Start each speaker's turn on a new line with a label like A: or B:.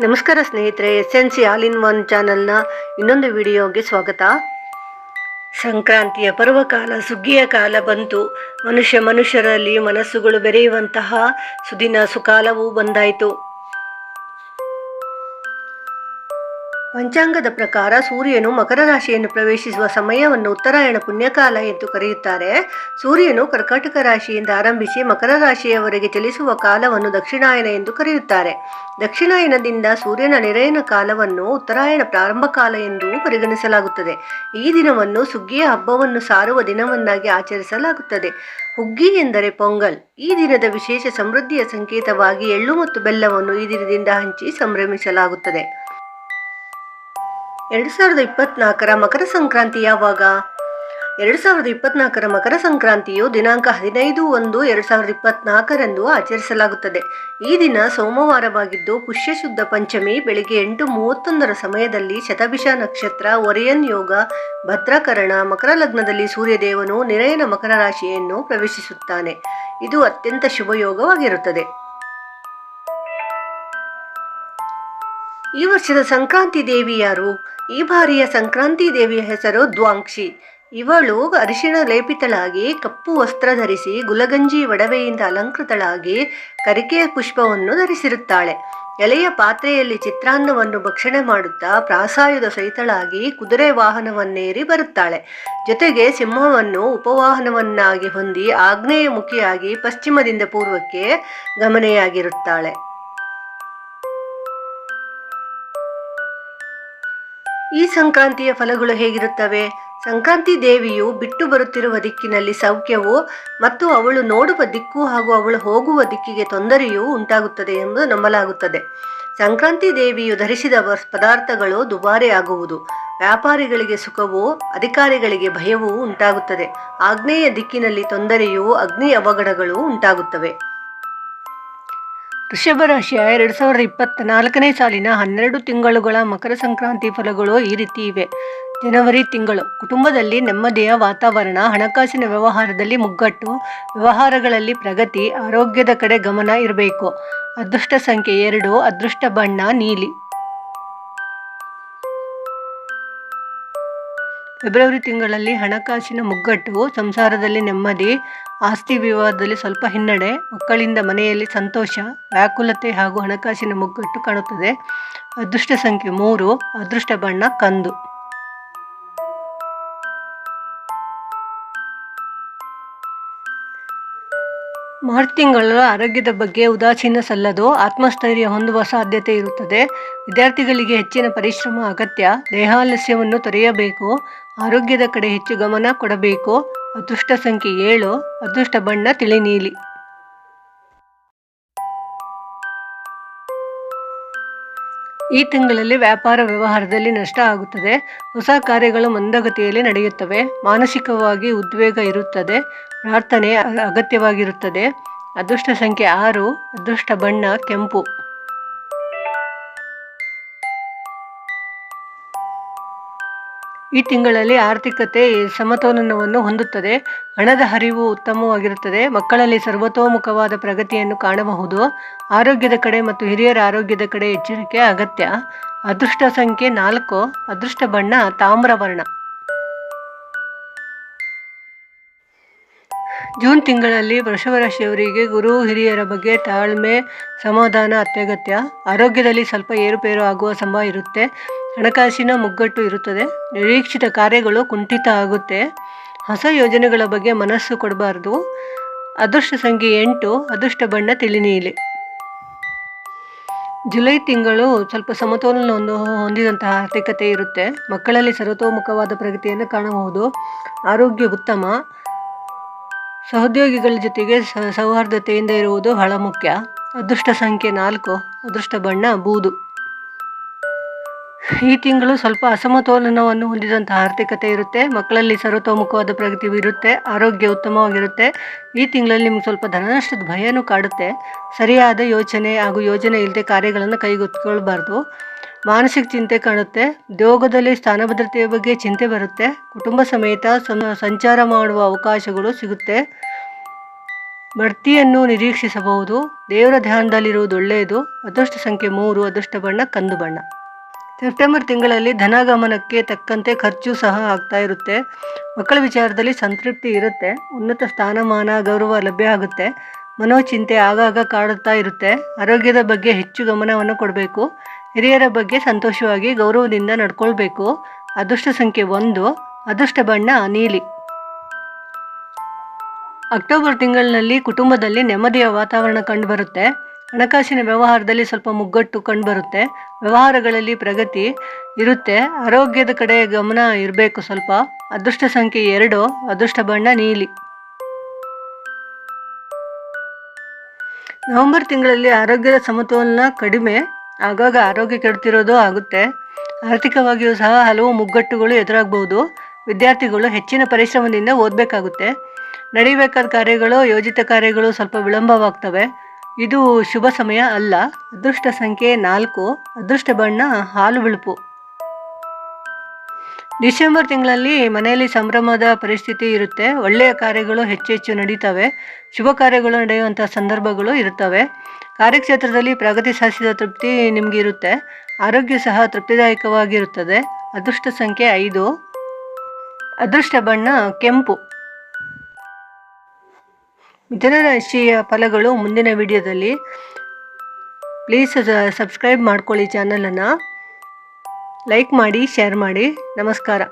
A: ನಮಸ್ಕಾರ ಸ್ನೇಹಿತರೆ S N C all in one ಚಾನಲ್ನ ಇನ್ನೊಂದು ವಿಡಿಯೋಗೆ ಸ್ವಾಗತ. ಸಂಕ್ರಾಂತಿಯ ಪರ್ವಕಾಲ, ಸುಗ್ಗಿಯ ಕಾಲ ಬಂತು. ಮನುಷ್ಯ ಮನುಷ್ಯರಲ್ಲಿ ಮನಸ್ಸುಗಳು ಬೆರೆಯುವಂತಹ ಸುದಿನ ಸುಕಾಲವೂ ಬಂದಾಯಿತು. ಪಂಚಾಂಗದ ಪ್ರಕಾರ ಸೂರ್ಯನು ಮಕರ ರಾಶಿಯನ್ನು ಪ್ರವೇಶಿಸುವ ಸಮಯವನ್ನು ಉತ್ತರಾಯಣ ಪುಣ್ಯಕಾಲ ಎಂದು ಕರೆಯುತ್ತಾರೆ. ಸೂರ್ಯನು ಕರ್ಕಾಟಕ ರಾಶಿಯಿಂದ ಆರಂಭಿಸಿ ಮಕರ ರಾಶಿಯವರೆಗೆ ಚಲಿಸುವ ಕಾಲವನ್ನು ದಕ್ಷಿಣಾಯನ ಎಂದು ಕರೆಯುತ್ತಾರೆ. ದಕ್ಷಿಣಾಯನದಿಂದ ಸೂರ್ಯನ ನೆರೆಯನ ಕಾಲವನ್ನು ಉತ್ತರಾಯಣ ಪ್ರಾರಂಭ ಕಾಲ ಎಂದು ಪರಿಗಣಿಸಲಾಗುತ್ತದೆ. ಈ ದಿನವನ್ನು ಸುಗ್ಗಿಯ ಹಬ್ಬವನ್ನು ಸಾರುವ ದಿನವನ್ನಾಗಿ ಆಚರಿಸಲಾಗುತ್ತದೆ. ಹುಗ್ಗಿ ಎಂದರೆ ಪೊಂಗಲ್. ಈ ದಿನದ ವಿಶೇಷ ಸಮೃದ್ಧಿಯ ಸಂಕೇತವಾಗಿ ಎಳ್ಳು ಮತ್ತು ಬೆಲ್ಲವನ್ನು ಈ ದಿನದಿಂದ ಹಂಚಿ ಸಂಭ್ರಮಿಸಲಾಗುತ್ತದೆ. ಎರಡು ಸಾವಿರದ ಇಪ್ಪತ್ನಾಲ್ಕರ ಮಕರ ಸಂಕ್ರಾಂತಿ ಯಾವಾಗ? ಎರಡು ಸಾವಿರದ ಇಪ್ಪತ್ನಾಲ್ಕರ ಮಕರ ಸಂಕ್ರಾಂತಿಯು ದಿನಾಂಕ ಹದಿನೈದು ಒಂದು ಎರಡು ಸಾವಿರದ ಇಪ್ಪತ್ನಾಲ್ಕರಂದು ಆಚರಿಸಲಾಗುತ್ತದೆ. ಈ ದಿನ ಸೋಮವಾರವಾಗಿದ್ದು ಪುಷ್ಯ ಶುದ್ಧ ಪಂಚಮಿ ಬೆಳಿಗ್ಗೆ ಎಂಟು ಮೂವತ್ತೊಂದರ ಸಮಯದಲ್ಲಿ ಶತಭಿಷ ನಕ್ಷತ್ರ, ಒರೆಯನ್ ಯೋಗ, ಭದ್ರಕರಣ, ಮಕರ ಲಗ್ನದಲ್ಲಿ ಸೂರ್ಯದೇವನು, ನಿರಯನ ಮಕರ ರಾಶಿಯನ್ನು ಪ್ರವೇಶಿಸುತ್ತಾನೆ. ಇದು ಅತ್ಯಂತ ಶುಭಯೋಗವಾಗಿರುತ್ತದೆ ಈ ವರ್ಷದ ಸಂಕ್ರಾಂತಿ ದೇವಿ ಯಾರು? ಈ ಬಾರಿಯ ಸಂಕ್ರಾಂತಿ ದೇವಿಯ ಹೆಸರು ದ್ವಾಂಕ್ಷಿ. ಇವಳು ಅರಿಶಿಣ ಲೇಪಿತಳಾಗಿ ಕಪ್ಪು ವಸ್ತ್ರ ಧರಿಸಿ ಗುಲಗಂಜಿ ಒಡವೆಯಿಂದ ಅಲಂಕೃತಳಾಗಿ ಕರಿಕೆಯ ಪುಷ್ಪವನ್ನು ಧರಿಸಿರುತ್ತಾಳೆ. ಎಲೆಯ ಪಾತ್ರೆಯಲ್ಲಿ ಚಿತ್ರಾನ್ನವನ್ನು ಭಕ್ಷಣೆ ಮಾಡುತ್ತಾ ಪ್ರಾಸಾಯದ ಸಹಿತಳಾಗಿ ಕುದುರೆ ವಾಹನವನ್ನೇರಿ ಬರುತ್ತಾಳೆ. ಜೊತೆಗೆ ಸಿಂಹವನ್ನು ಉಪವಾಹನವನ್ನಾಗಿ ಹೊಂದಿ ಆಗ್ನೇಯ ಮುಖಿಯಾಗಿ ಪಶ್ಚಿಮದಿಂದ ಪೂರ್ವಕ್ಕೆ ಗಮನೆಯಾಗಿರುತ್ತಾಳೆ. ಈ ಸಂಕ್ರಾಂತಿಯ ಫಲಗಳು ಹೇಗಿರುತ್ತವೆ? ಸಂಕ್ರಾಂತಿ ದೇವಿಯು ಬಿಟ್ಟು ಬರುತ್ತಿರುವ ದಿಕ್ಕಿನಲ್ಲಿ ಸೌಖ್ಯವು ಮತ್ತು ಅವಳು ನೋಡುವ ದಿಕ್ಕು ಹಾಗೂ ಅವಳು ಹೋಗುವ ದಿಕ್ಕಿಗೆ ತೊಂದರೆಯೂ ಉಂಟಾಗುತ್ತದೆ ಎಂದು ನಂಬಲಾಗುತ್ತದೆ. ಸಂಕ್ರಾಂತಿ ದೇವಿಯು ಧರಿಸಿದ ಪದಾರ್ಥಗಳು ದುಬಾರಿ ಆಗುವುದು. ವ್ಯಾಪಾರಿಗಳಿಗೆ ಸುಖವೂ, ಅಧಿಕಾರಿಗಳಿಗೆ ಭಯವೂ ಉಂಟಾಗುತ್ತದೆ. ಆಗ್ನೇಯ ದಿಕ್ಕಿನಲ್ಲಿ ತೊಂದರೆಯೂ, ಅಗ್ನಿ ಅವಘಡಗಳು ಉಂಟಾಗುತ್ತವೆ. ವೃಷಭ ರಾಶಿಯ ಎರಡು ಸಾವಿರದ ಇಪ್ಪತ್ತ ನಾಲ್ಕನೇ ಸಾಲಿನ ಹನ್ನೆರಡು ತಿಂಗಳುಗಳ ಮಕರ ಸಂಕ್ರಾಂತಿ ಫಲಗಳು ಈ ರೀತಿ ಇವೆ. ಜನವರಿ ತಿಂಗಳು, ಕುಟುಂಬದಲ್ಲಿ ನೆಮ್ಮದಿಯ ವಾತಾವರಣ, ಹಣಕಾಸಿನ ವ್ಯವಹಾರದಲ್ಲಿ ಮುಗ್ಗಟ್ಟು, ವ್ಯವಹಾರಗಳಲ್ಲಿ ಪ್ರಗತಿ, ಆರೋಗ್ಯದ ಕಡೆ ಗಮನ ಇರಬೇಕು. ಅದೃಷ್ಟ ಸಂಖ್ಯೆ ಎರಡು, ಅದೃಷ್ಟ ಬಣ್ಣ, ನೀಲಿ. ಫೆಬ್ರವರಿ ತಿಂಗಳಲ್ಲಿ ಹಣಕಾಸಿನ ಮುಗ್ಗಟ್ಟು, ಸಂಸಾರದಲ್ಲಿ ನೆಮ್ಮದಿ, ಆಸ್ತಿ ವಿವಾದದಲ್ಲಿ ಸ್ವಲ್ಪ ಹಿನ್ನಡೆ, ಮಕ್ಕಳಿಂದ ಮನೆಯಲ್ಲಿ ಸಂತೋಷ, ವ್ಯಾಕುಲತೆ ಹಾಗೂ ಹಣಕಾಸಿನ ಮುಗ್ಗಟ್ಟು ಕಾಣುತ್ತದೆ. ಅದೃಷ್ಟ ಸಂಖ್ಯೆ ಮೂರು, ಅದೃಷ್ಟ ಬಣ್ಣ ಕಂದು. ಮಾರ್ಚ್ ತಿಂಗಳ ಆರೋಗ್ಯದ ಬಗ್ಗೆ ಉದಾಸೀನ ಸಲ್ಲದು ಆತ್ಮಸ್ಥೈರ್ಯ ಹೊಂದುವ ಸಾಧ್ಯತೆ ಇರುತ್ತದೆ. ವಿದ್ಯಾರ್ಥಿಗಳಿಗೆ ಹೆಚ್ಚಿನ ಪರಿಶ್ರಮ, ಅಗತ್ಯ, ದೇಹಾಲಸ್ಯವನ್ನು ತೊರೆಯಬೇಕು. ಆರೋಗ್ಯದ ಕಡೆ ಹೆಚ್ಚು ಗಮನ ಕೊಡಬೇಕು. ಅದೃಷ್ಟ ಸಂಖ್ಯೆ ಏಳು, ಅದೃಷ್ಟ ಬಣ್ಣ ತಿಳಿನೀಲಿ. ಈ ತಿಂಗಳಲ್ಲಿ ವ್ಯಾಪಾರ ವ್ಯವಹಾರದಲ್ಲಿ ನಷ್ಟ ಆಗುತ್ತದೆ. ಹೊಸ ಕಾರ್ಯಗಳು ಮಂದಗತಿಯಲ್ಲಿ ನಡೆಯುತ್ತವೆ. ಮಾನಸಿಕವಾಗಿ ಉದ್ವೇಗ ಇರುತ್ತದೆ. ಪ್ರಾರ್ಥನೆ ಅಗತ್ಯವಾಗಿರುತ್ತದೆ. ಅದೃಷ್ಟ ಸಂಖ್ಯೆ ಆರು, ಅದೃಷ್ಟ ಬಣ್ಣ, ಕೆಂಪು. ಈ ತಿಂಗಳಲ್ಲಿ ಆರ್ಥಿಕತೆ ಸಮತೋಲನವನ್ನು ಹೊಂದುತ್ತದೆ. ಹಣದ ಹರಿವು ಉತ್ತಮವಾಗಿರುತ್ತದೆ. ಮಕ್ಕಳಲ್ಲಿ ಸರ್ವತೋಮುಖವಾದ ಪ್ರಗತಿಯನ್ನು ಕಾಣಬಹುದು. ಆರೋಗ್ಯದ ಕಡೆ ಮತ್ತು ಹಿರಿಯರ ಆರೋಗ್ಯದ ಕಡೆ ಎಚ್ಚರಿಕೆ ಅಗತ್ಯ. ಅದೃಷ್ಟ ಸಂಖ್ಯೆ ನಾಲ್ಕು, ಅದೃಷ್ಟ ಬಣ್ಣ, ತಾಮ್ರವರ್ಣ. ಜೂನ್ ತಿಂಗಳಲ್ಲಿ ವೃಷಭ ರಾಶಿಯವರಿಗೆ ಗುರು ಹಿರಿಯರ ಬಗ್ಗೆ ತಾಳ್ಮೆ, ಸಮಾಧಾನ ಅತ್ಯಗತ್ಯ. ಆರೋಗ್ಯದಲ್ಲಿ ಸ್ವಲ್ಪ ಏರುಪೇರು ಆಗುವ ಸಂಭವ ಇರುತ್ತೆ. ಹಣಕಾಸಿನ ಮುಗ್ಗಟ್ಟು ಇರುತ್ತದೆ. ನಿರೀಕ್ಷಿತ ಕಾರ್ಯಗಳು ಕುಂಠಿತ ಆಗುತ್ತೆ. ಹೊಸ ಯೋಜನೆಗಳ ಬಗ್ಗೆ ಮನಸ್ಸು ಕೊಡಬಾರ್ದು. ಅದೃಷ್ಟ ಸಂಖ್ಯೆ ಎಂಟು, ಅದೃಷ್ಟ ಬಣ್ಣ ತಿಳಿನೀಲಿ. ಜುಲೈ ತಿಂಗಳು ಸ್ವಲ್ಪ ಸಮತೋಲನ ಒಂದು ಹೊಂದಿದಂತಹ ಆರ್ಥಿಕತೆ ಇರುತ್ತೆ. ಮಕ್ಕಳಲ್ಲಿ ಸರ್ವತೋಮುಖವಾದ ಪ್ರಗತಿಯನ್ನು ಕಾಣಬಹುದು. ಆರೋಗ್ಯ ಉತ್ತಮ. ಸಹೋದ್ಯೋಗಿಗಳ ಜೊತೆಗೆ ಸೌಹಾರ್ದತೆಯಿಂದ ಇರುವುದು ಬಹಳ ಮುಖ್ಯ. ಅದೃಷ್ಟ ಸಂಖ್ಯೆ ನಾಲ್ಕು, ಅದೃಷ್ಟ ಬಣ್ಣ ಬೂದು. ಈ ತಿಂಗಳು ಸ್ವಲ್ಪ ಅಸಮತೋಲನವನ್ನು ಹೊಂದಿದಂತಹ ಆರ್ಥಿಕತೆ ಇರುತ್ತೆ. ಮಕ್ಕಳಲ್ಲಿ ಸರ್ವತೋಮುಖವಾದ ಪ್ರಗತಿ ಇರುತ್ತೆ, ಆರೋಗ್ಯ ಉತ್ತಮವಾಗಿರುತ್ತೆ. ಈ ತಿಂಗಳಲ್ಲಿ ನಿಮ್ಗೆ ಸ್ವಲ್ಪ ಧನನಷ್ಟದ ಭಯನೂ ಕಾಡುತ್ತೆ. ಸರಿಯಾದ ಯೋಚನೆ ಹಾಗೂ ಯೋಜನೆ ಇಲ್ಲದೆ ಕಾರ್ಯಗಳನ್ನು ಕೈಗೆತ್ತಿಕೊಳ್ಬಾರ್ದು. ಮಾನಸಿಕ ಚಿಂತೆ ಕಾಣುತ್ತೆ. ಉದ್ಯೋಗದಲ್ಲಿ ಸ್ಥಾನಭದ್ರತೆಯ ಬಗ್ಗೆ ಚಿಂತೆ ಬರುತ್ತೆ. ಕುಟುಂಬ ಸಮೇತ ಸಂಚಾರ ಮಾಡುವ ಅವಕಾಶಗಳು ಸಿಗುತ್ತೆ. ಬಡ್ತಿಯನ್ನು ನಿರೀಕ್ಷಿಸಬಹುದು. ದೇವರ ಧ್ಯಾನದಲ್ಲಿರುವುದು ಒಳ್ಳೆಯದು. ಅದೃಷ್ಟ ಸಂಖ್ಯೆ ಮೂರು, ಅದೃಷ್ಟ ಬಣ್ಣ, ಕಂದು ಬಣ್ಣ. ಸೆಪ್ಟೆಂಬರ್ ತಿಂಗಳಲ್ಲಿ ಧನಗಮನಕ್ಕೆ ತಕ್ಕಂತೆ ಖರ್ಚು ಸಹ ಆಗ್ತಾ ಇರುತ್ತೆ. ಮಕ್ಕಳ ವಿಚಾರದಲ್ಲಿ ಸಂತೃಪ್ತಿ ಇರುತ್ತೆ. ಉನ್ನತ ಸ್ಥಾನಮಾನ, ಗೌರವ ಲಭ್ಯ ಆಗುತ್ತೆ. ಮನೋಚಿಂತೆ ಆಗಾಗ ಕಾಡುತ್ತಾ ಇರುತ್ತೆ. ಆರೋಗ್ಯದ ಬಗ್ಗೆ ಹೆಚ್ಚು ಗಮನವನ್ನು ಕೊಡಬೇಕು. ಹಿರಿಯರ ಬಗ್ಗೆ ಸಂತೋಷವಾಗಿ ಗೌರವದಿಂದ ನಡ್ಕೊಳ್ಬೇಕು. ಅದೃಷ್ಟ ಸಂಖ್ಯೆ ಒಂದು, ಅದೃಷ್ಟ ಬಣ್ಣ ನೀಲಿ. ಅಕ್ಟೋಬರ್ ತಿಂಗಳಿನಲ್ಲಿ ಕುಟುಂಬದಲ್ಲಿ ನೆಮ್ಮದಿಯ ವಾತಾವರಣ ಕಂಡುಬರುತ್ತೆ. ಹಣಕಾಸಿನ ವ್ಯವಹಾರದಲ್ಲಿ ಸ್ವಲ್ಪ ಮುಗ್ಗಟ್ಟು ಕಂಡುಬರುತ್ತೆ. ವ್ಯವಹಾರಗಳಲ್ಲಿ ಪ್ರಗತಿ ಇರುತ್ತೆ. ಆರೋಗ್ಯದ ಕಡೆ ಗಮನ ಇರಬೇಕು ಸ್ವಲ್ಪ. ಅದೃಷ್ಟ ಸಂಖ್ಯೆ ಎರಡು, ಅದೃಷ್ಟ ಬಣ್ಣ ನೀಲಿ. ನವೆಂಬರ್ ತಿಂಗಳಲ್ಲಿ ಆರೋಗ್ಯದ ಸಮತೋಲನ ಕಡಿಮೆ. ಆಗಾಗ ಆರೋಗ್ಯ ಕೆಡುತ್ತಿರೋದು ಆಗುತ್ತೆ. ಆರ್ಥಿಕವಾಗಿಯೂ ಸಹ ಹಲವು ಮುಗ್ಗಟ್ಟುಗಳು ಎದುರಾಗಬಹುದು ವಿದ್ಯಾರ್ಥಿಗಳು ಹೆಚ್ಚಿನ ಪರಿಶ್ರಮದಿಂದ ಓದಬೇಕಾಗುತ್ತೆ. ನಡಿಬೇಕಾದ ಕಾರ್ಯಗಳು, ಯೋಜಿತ ಕಾರ್ಯಗಳು ಸ್ವಲ್ಪ ವಿಳಂಬವಾಗ್ತವೆ. ಇದು ಶುಭ ಸಮಯ ಅಲ್ಲ. ಅದೃಷ್ಟ ಸಂಖ್ಯೆ ನಾಲ್ಕು. ಅದೃಷ್ಟ ಬಣ್ಣ ಹಾಲು ಬಿಳುಪು. ಡಿಸೆಂಬರ್ ತಿಂಗಳಲ್ಲಿ ಮನೆಯಲ್ಲಿ ಸಂಭ್ರಮದ ಪರಿಸ್ಥಿತಿ ಇರುತ್ತೆ. ಒಳ್ಳೆಯ ಕಾರ್ಯಗಳು ಹೆಚ್ಚೆಚ್ಚು ಹೆಚ್ಚು ನಡೀತವೆ. ಶುಭ ಕಾರ್ಯಗಳು ನಡೆಯುವಂಥ ಸಂದರ್ಭಗಳು ಇರುತ್ತವೆ. ಕಾರ್ಯಕ್ಷೇತ್ರದಲ್ಲಿ ಪ್ರಗತಿ ಸಾಧಿಸಿದ ತೃಪ್ತಿ ನಿಮಗೆ ಇರುತ್ತೆ. ಆರೋಗ್ಯ ಸಹ ತೃಪ್ತಿದಾಯಕವಾಗಿರುತ್ತದೆ. ಅದೃಷ್ಟ ಸಂಖ್ಯೆ ಐದು. ಅದೃಷ್ಟ ಬಣ್ಣ ಕೆಂಪು. ಮಿಥುನ ರಾಶಿಯ ಫಲಗಳು ಮುಂದಿನ ವಿಡಿಯೋದಲ್ಲಿ. ಪ್ಲೀಸ್ ಸಬ್ಸ್ಕ್ರೈಬ್ ಮಾಡ್ಕೊಳ್ಳಿ ಚಾನಲನ್ನು. ಲೈಕ್ ಮಾಡಿ ಶೇರ್ ಮಾಡಿ. ನಮಸ್ಕಾರ.